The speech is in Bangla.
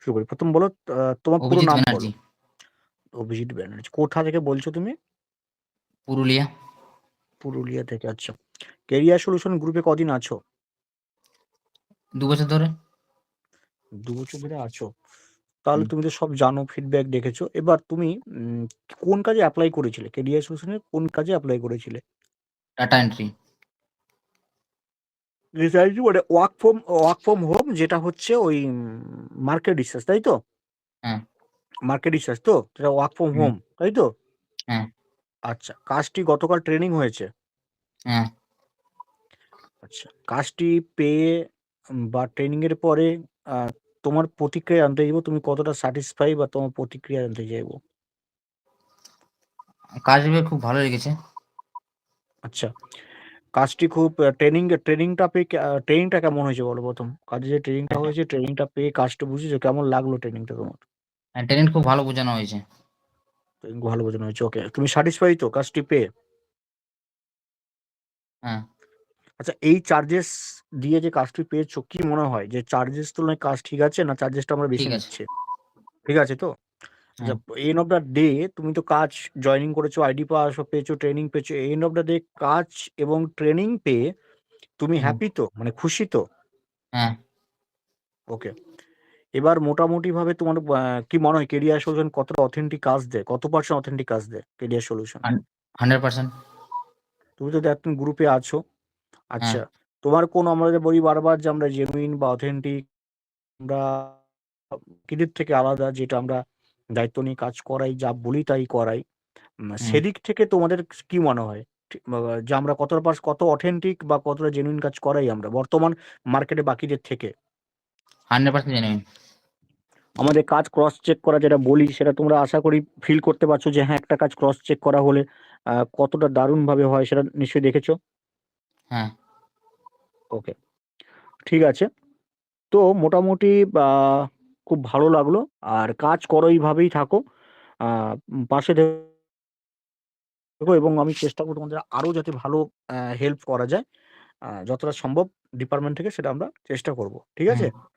শুরু করি। ১ম বলো তোমার পুরো নাম বলো। অভিজিৎ ব্যানার্জি। কোথা থেকে বলছো তুমি? পুরুলিয়া। পুরুলিয়া থেকে আচ্ছা। কেরিয়ার সলিউশন গ্রুপে কদিন আছো? ২ বছর ধরে। ২ বছর ধরে আছো। তাহলে তুমি তো সব জানো, ফিডব্যাক দেখেছ। এবার তুমি কোন কাজে অ্যাপ্লাই করেছিলে? কেরিয়ার সলিউশন কোন কাজে অ্যাপ্লাই করেছিলে? Data entry. Research work from work from home যেটা হচ্ছে ওই মার্কেট রিসার্চ, তাই তো? হ্যাঁ। মার্কেট রিসার্চ তো? যেটা ওয়ার্ক ফ্রম হোম, তাই তো? হ্যাঁ। আচ্ছা। কাজটি গতকাল ট্রেনিং হয়েছে? হ্যাঁ। আচ্ছা। কাজটি পেয়ে বা ট্রেনিং এর পরে তোমার প্রতিক্রিয়া জানতে চাইব তুমি কতটা স্যাটিসফাই বা তোমার প্রতিক্রিয়া জানতে চাইব? কাজ খুব ভালো লেগেছে। আচ্ছা। কাজটি খুব ট্রেনিং ট্রেনিংটা পেয়ে ট্রেনিংটা কেমন হয়েছে বলো ১ম? কাজের যে ট্রেনিংটা হ্যাঁ। হয়েছে, ট্রেনিংটা পেয়ে কাজটা বুঝেছ? কেমন লাগল ট্রেনিংটা তোমার? হ্যাঁ, ট্রেনিং খুব ভালো বোঝানো হয়েছে। ট্রেনিং ভালো বোঝানো হয়েছে। ওকে। তুমি স্যাটিসফাই তো কাজটি পেয়ে? হ্যাঁ। আচ্ছা এই চার্জেস দিয়ে যে কাজটি পেয়েছ কি মনে হয় যে চার্জেস তুলনায় কাজ ঠিক আছে না চার্জেসটা আমরা বেশি নিচ্ছে ঠিক আছে তো? হ্যাঁ। এন্ড অফ দ্যা ডে তুমি তো কাজ জয়েনিং করেছ, আইডি পাস পেয়েছ, ট্রেনিং পেয়েছ। এন্ড অফ দ্যা ডে কাজ এবং ট্রেনিং পেয়ে তুমি হ্যাপি তো? মানে খুশি তো? হ্যাঁ। ওকে। এবার মোটামুটিভাবে তোমার কি মনে হয় কেরিয়ার সলিউশন কতটা অথেন্টিক কাজ দেয়? কত পার্সেন্ট অথেন্টিক কাজ দেয় কেরিয়ার সলিউশন? হান 100% তুমি তো এখন গ্রুপে আছো। আচ্ছা। হ্যাঁ। তোমার কোন আমরা যে বলি বারবার যে আমরা জেনুইন বা অথেন্টিক আমরা বাকিদের থেকে আলাদা যেটা আমরা দায়িত্ব নিয়ে কাজ করাই, যা বলি তাই করাই। সেদিক থেকে তোমাদের কি মনে হয়? যে আমরা কতটা পারস কত অথেন্টিক বা কতটা জেনুইন কাজ করাই আমরা বর্তমান মার্কেটে বাকিদের থেকে? 100% জেনুইন। আমাদের কাজ ক্রস চেক করা যেটা বলি সেটা তোমরা আশা করি ফিল করতে পারছ যে হ্যাঁ, একটা কাজ ক্রস চেক করা হলে কতটা দারুণভাবে হয় সেটা নিশ্চয়ই দেখেছ? হ্যাঁ। ওকে। ঠিক আছে। তো মোটামুটি খুব ভালো লাগল। আর কাজ করো এইভাবেই থাকো। পাশে থেকো এবং আমি চেষ্টা করব তোমাদের আরও যাতে ভালো হেল্প করা যায়। যতটা সম্ভব ডিপার্টমেন্ট থেকে সেটা আমরা চেষ্টা করব। ঠিক আছে? হুম।